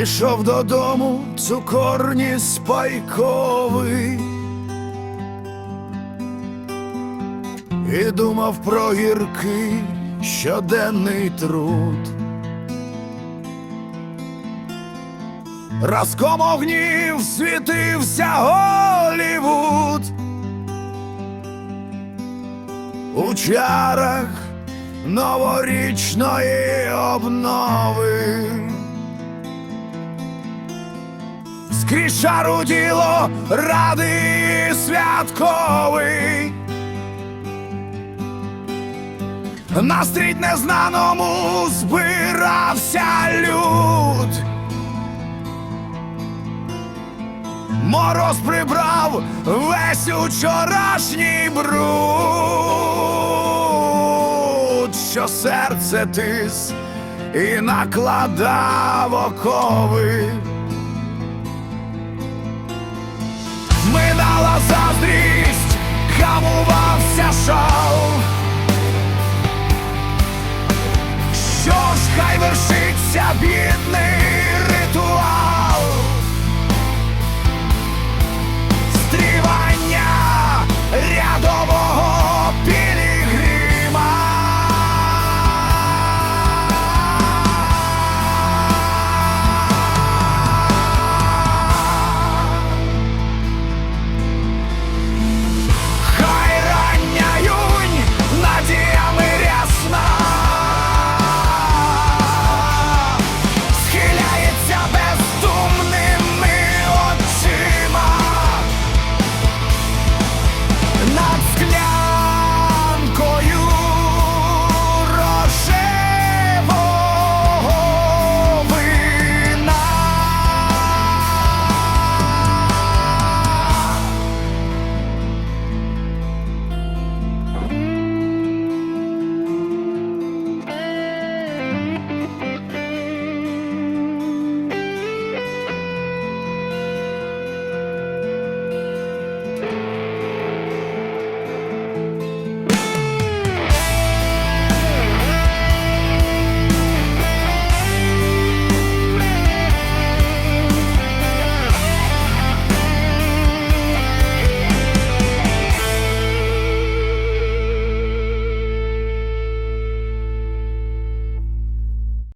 Ішов додому цукорні спайковий І думав про гіркий щоденний труд. Разком огнів світився Голівуд у чарах новорічної обнови. Скрізь шаруділо радий святковий. Настрій незнаному збирався люд. Мороз прибрав весь учорашній бруд, що серце тис і накладав окови. Бідний